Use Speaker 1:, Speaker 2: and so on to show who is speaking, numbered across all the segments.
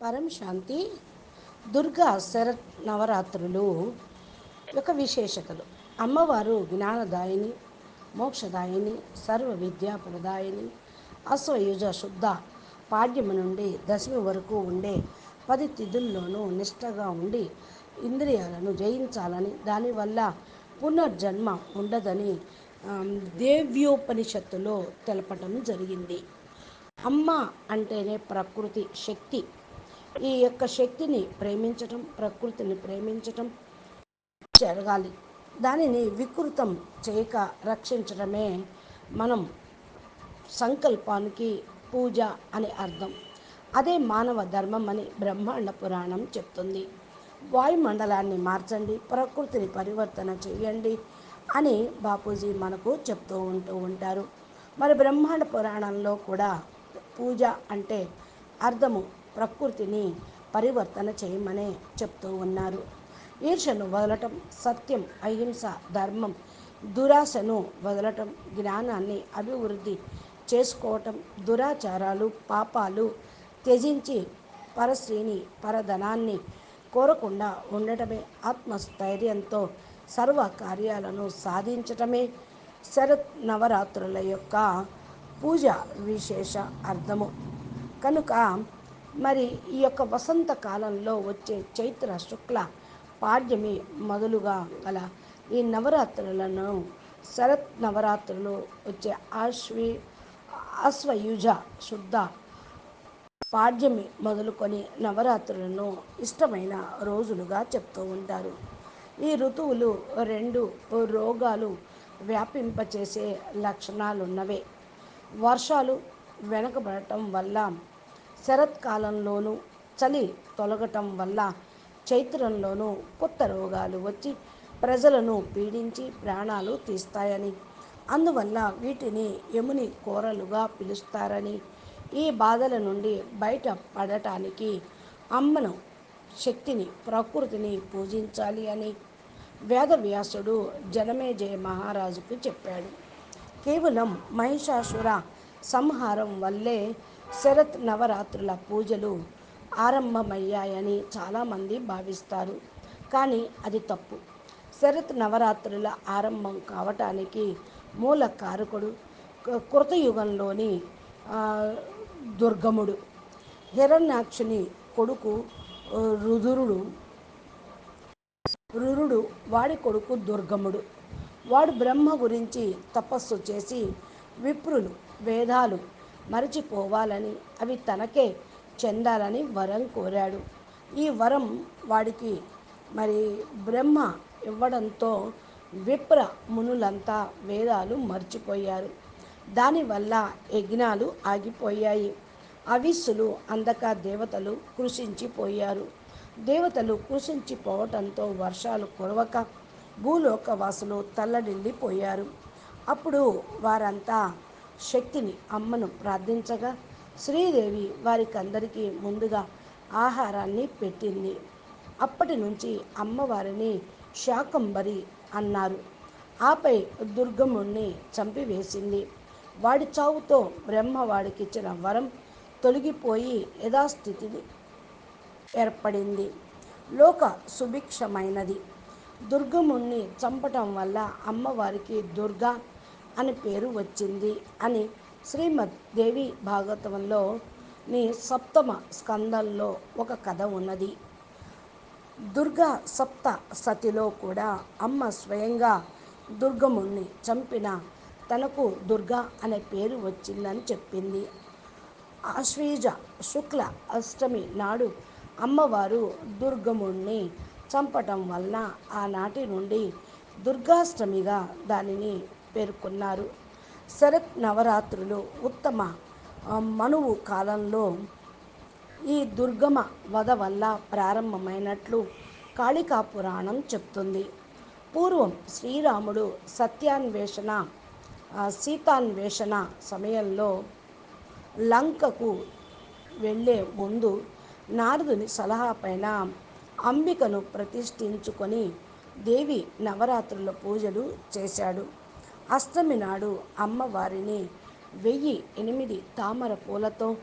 Speaker 1: పరం శాంతి దుర్గా శరత్ నవరాత్రులు. యొక్క విశేషతలు. అమ్మవారు జ్ఞానదాయిని మోక్షదాయిని సర్వ విద్యా ప్రదాయిని అశ్వయుజ శుద్ధ పాడ్యము నుండి దశమి వరకు ఉండే పది తిథుల్లోనూ నిష్టగా ఉండి ఇంద్రియాలను జయించాలని దానివల్ల పునర్జన్మ ఉండదని దేవ్యోపనిషత్తులో తెలపటం జరిగింది. అమ్మ అంటేనే ప్రకృతి శక్తి. ఈ యొక్క శక్తిని ప్రేమించటం ప్రకృతిని ప్రేమించటం జరగాలి. దానిని వికృతం చేయక రక్షించడమే మనం సంకల్పానికి పూజ అని అర్థం. అదే మానవ ధర్మం అని బ్రహ్మాండ పురాణం చెప్తుంది. వాయుమండలాన్ని మార్చండి ప్రకృతిని పరివర్తన చేయండి అని బాపూజీ మనకు చెప్తూ ఉంటూ ఉంటారు. మరి బ్రహ్మాండ పురాణంలో కూడా పూజ అంటే అర్థము ప్రకృతిని పరివర్తన చేయమనే చెప్తూ ఉన్నారు. ఈర్షను వదలటం సత్యం అహింస ధర్మం దురాశను వదలటం జ్ఞానాన్ని అభివృద్ధి చేసుకోవటం దురాచారాలు పాపాలు త్యజించి పరశ్రీని పరధనాన్ని కోరకుండా ఉండటమే ఆత్మస్థైర్యంతో సర్వ కార్యాలను సాధించటమే శరత్ నవరాత్రుల యొక్క పూజ విశేష అర్థము. కనుక మరి ఈ యొక్క వసంత కాలంలో వచ్చే చైత్ర శుక్ల పాడ్యమి మొదలుగా గల ఈ నవరాత్రులను శరత్ నవరాత్రులు వచ్చే ఆశ్వి అశ్వయుజ శుద్ధ పాడ్యమి మొదలుకొని నవరాత్రులను ఇష్టమైన రోజులుగా చెప్తూ ఉంటారు. ఈ ఋతువులు రెండు రోగాలు వ్యాపింపచేసే లక్షణాలున్నవే. వర్షాలు వెనకబడటం వల్ల శరత్కాలంలోనూ చలి తొలగటం వల్ల చైత్రంలోనూ కొత్త రోగాలు వచ్చి ప్రజలను పీడించి ప్రాణాలు తీస్తాయని. అందువల్ల వీటిని యముని కోరలుగా పిలుస్తారని. ఈ బాధల నుండి బయట పడటానికి అమ్మను శక్తిని ప్రకృతిని పూజించాలి అని వేదవ్యాసుడు జనమేజయ మహారాజుకు చెప్పాడు. కేవలం మహిషాసుర సంహారం వల్లే శరత్ నవరాత్రుల పూజలు ఆరంభమయ్యాయని చాలామంది భావిస్తారు. కానీ అది తప్పు. శరత్ నవరాత్రుల ఆరంభం కావటానికి మూల కారకుడు కృతయుగంలోని దుర్గముడు. హిరణ్యాక్షుని కొడుకు రుదురుడు. రురుడు వాడి కొడుకు దుర్గముడు. వాడు బ్రహ్మ గురించి తపస్సు చేసి విప్రులు వేదాలు మరచిపోవాలని అవి తనకే చెందాలని వరం కోరాడు. ఈ వరం వాడికి మరి బ్రహ్మ ఇవ్వడంతో విప్ర మునులంతా వేదాలు మర్చిపోయారు. దానివల్ల యజ్ఞాలు ఆగిపోయాయి. అవిస్సులు అందక దేవతలు కృషించిపోయారు దేవతలు కృషించిపోవటంతో వర్షాలు కురవక భూలోకవాసులు తల్లడిల్లిపోయారు. అప్పుడు వారంతా శక్తిని అమ్మను ప్రార్థించగా శ్రీదేవి వారికందరికీ ముందుగా ఆహారాన్ని పెట్టింది. అప్పటి నుంచి అమ్మవారిని శాకంబరి అన్నారు. ఆపై దుర్గముణ్ణి చంపివేసింది. వాడి చావుతో బ్రహ్మ వాడికిచ్చిన వరం తొలగిపోయి యథాస్థితిని ఏర్పడింది. లోక సుభిక్షమైనది. దుర్గముణ్ణి చంపటం వల్ల అమ్మవారికి దుర్గా అని పేరు వచ్చింది అని శ్రీమద్ దేవి భాగవతంలో నీ సప్తమ స్కందంలో ఒక కథ ఉన్నది. దుర్గా సప్త సతిలో కూడా అమ్మ స్వయంగా దుర్గముణ్ణి చంపిన తనకు దుర్గా అనే పేరు వచ్చిందని చెప్పింది. ఆశ్వీజ శుక్ల అష్టమి నాడు అమ్మవారు దుర్గముణ్ణి చంపటం వలన ఆనాటి నుండి దుర్గాష్టమిగా దానిని పేర్కొన్నారు. శరత్ నవరాత్రులు ఉత్తమ మనువు కాలంలో ఈ దుర్గమ వధ వల్ల ప్రారంభమైనట్లు కాళికా పురాణం చెప్తుంది. పూర్వం శ్రీరాముడు సత్యాన్వేషణ సీతాన్వేషణ సమయంలో లంకకు వెళ్ళే ముందు నారదుని సలహా పైన అంబికను ప్రతిష్ఠించుకొని దేవి నవరాత్రుల పూజలు చేశాడు. అష్టమి నాడు అమ్మవారిని వెయ్యి ఎనిమిది తామర పూలతో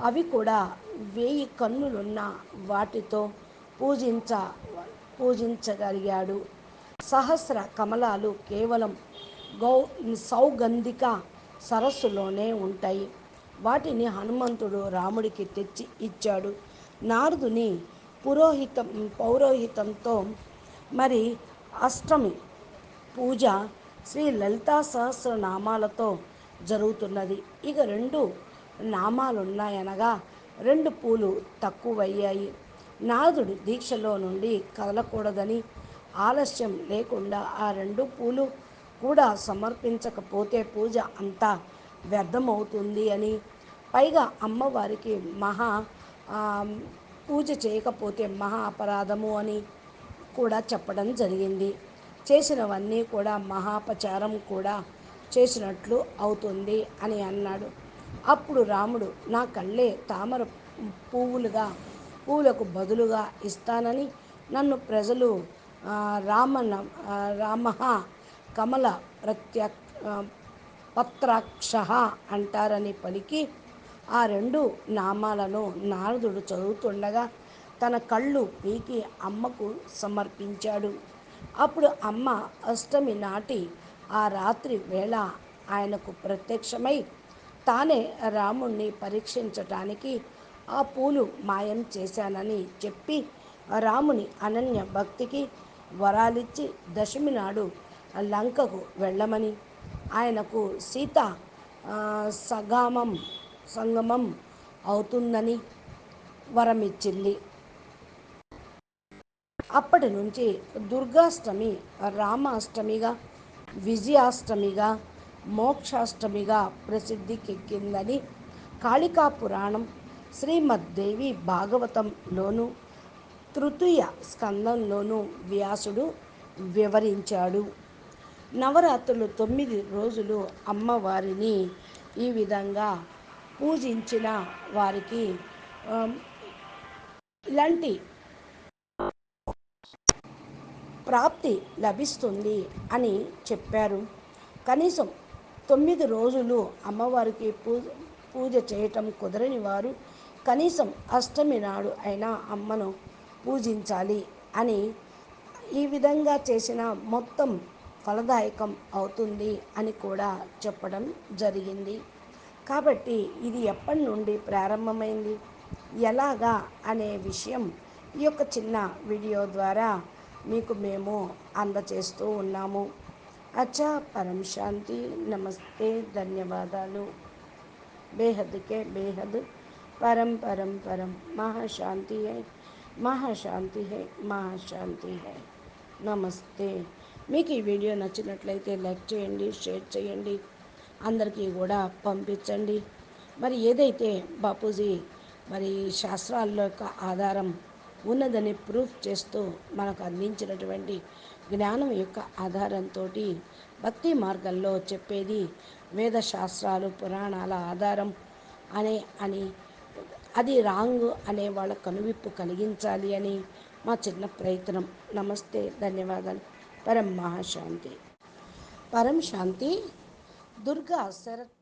Speaker 1: అవి కూడా వెయ్యి కన్నులున్న వాటితో పూజించ పూజించగలిగాడు. సహస్ర కమలాలు కేవలం గౌ సౌగంధిక సరస్సులోనే ఉంటాయి. వాటిని హనుమంతుడు రాముడికి తెచ్చి ఇచ్చాడు. నారదుని పురోహితం పౌరోహితంతో మరి అష్టమి పూజ శ్రీ లలితా సహస్రనామాలతో జరుగుతున్నది. ఇక రెండు నామాలున్నాయనగా రెండు పూలు తక్కువయ్యాయి. నారదుడు దీక్షలో నుండి కదలకూడదని ఆలస్యం లేకుండా ఆ రెండు పూలు కూడా సమర్పించకపోతే పూజ అంతా వ్యర్థమవుతుంది అని. పైగా అమ్మవారికి మహా పూజ చేయకపోతే మహా అపరాధము అని కూడా చెప్పడం జరిగింది. చేసినవన్నీ కూడా మహాపచారం కూడా చేసినట్లు అవుతుంది అని అన్నాడు. అప్పుడు రాముడు నా కళ్ళే తామర పువ్వులుగా పువ్వులకు బదులుగా ఇస్తానని నన్ను ప్రజలు రామన రామ కమల ప్రత్య పత్రాక్ష అంటారని పలికి ఆ రెండు నామాలను నారదుడు చదువుతుండగా తన కళ్ళు పీకి అమ్మకు సమర్పించాడు. అప్పుడు అమ్మ అష్టమి నాటి ఆ రాత్రి వేళ ఆయనకు ప్రత్యక్షమై తానే రాముణ్ణి పరీక్షించటానికి ఆ పూలు మాయం చేశానని చెప్పి రాముని అనన్య భక్తికి వరాలిచ్చి దశమి నాడు లంకకు వెళ్ళమని ఆయనకు సీత సగామం సంగమం అవుతుందని వరమిచ్చింది. అప్పటి నుంచి దుర్గాష్టమి రామాష్టమిగా విజయాష్టమిగా మోక్షాష్టమిగా ప్రసిద్ధికెక్కిందని కాళికా పురాణం శ్రీమద్దేవి భాగవతంలోను తృతీయ స్కందంలోనూ వ్యాసుడు వివరించాడు. నవరాత్రులు తొమ్మిది రోజులు అమ్మవారిని ఈ విధంగా పూజించిన వారికి ఇలాంటి ప్రాప్తి లభిస్తుంది అని చెప్పారు. కనీసం తొమ్మిది రోజులు అమ్మవారికి పూజ పూజ చేయటం కుదరని వారు కనీసం అష్టమి నాడు అయినా అమ్మను పూజించాలి అని ఈ విధంగా చేసిన మొత్తం ఫలదాయకం అవుతుంది అని కూడా చెప్పడం జరిగింది. కాబట్టి ఇది ఎప్పటి నుండి ప్రారంభమైంది? ఎలాగా? అనే విషయం ఈ యొక్క చిన్న వీడియో ద్వారా మీకు మేము అందచేస్తూ ఉన్నాము. అచ్చా పరం శాంతి నమస్తే ధన్యవాదాలు. బేహద్కే బేహద్. పరం పరం పరం. మహాశాంతి హై మహాశాంతి హై మహాశాంతి హై నమస్తే. మీకు ఈ వీడియో నచ్చినట్లయితే లైక్ చేయండి షేర్ చేయండి. అందరికీ కూడా పంపించండి. మరి ఏదైతే బాపూజీ మరి శాస్త్రాల యొక్క ఆధారం ఉన్నదని ప్రూఫ్ చేస్తూ మనకు అందించినటువంటి జ్ఞానం యొక్క ఆధారంతో భక్తి మార్గంలో చెప్పేది వేదశాస్త్రాలు పురాణాల ఆధారం అనే అని. అది రాంగ్ అనే వాళ్ళ కనువిప్పు కలిగించాలి అని మా చిన్న ప్రయత్నం. నమస్తే ధన్యవాదాలు. పరం మహాశాంతి పరం శాంతి దుర్గా శరత్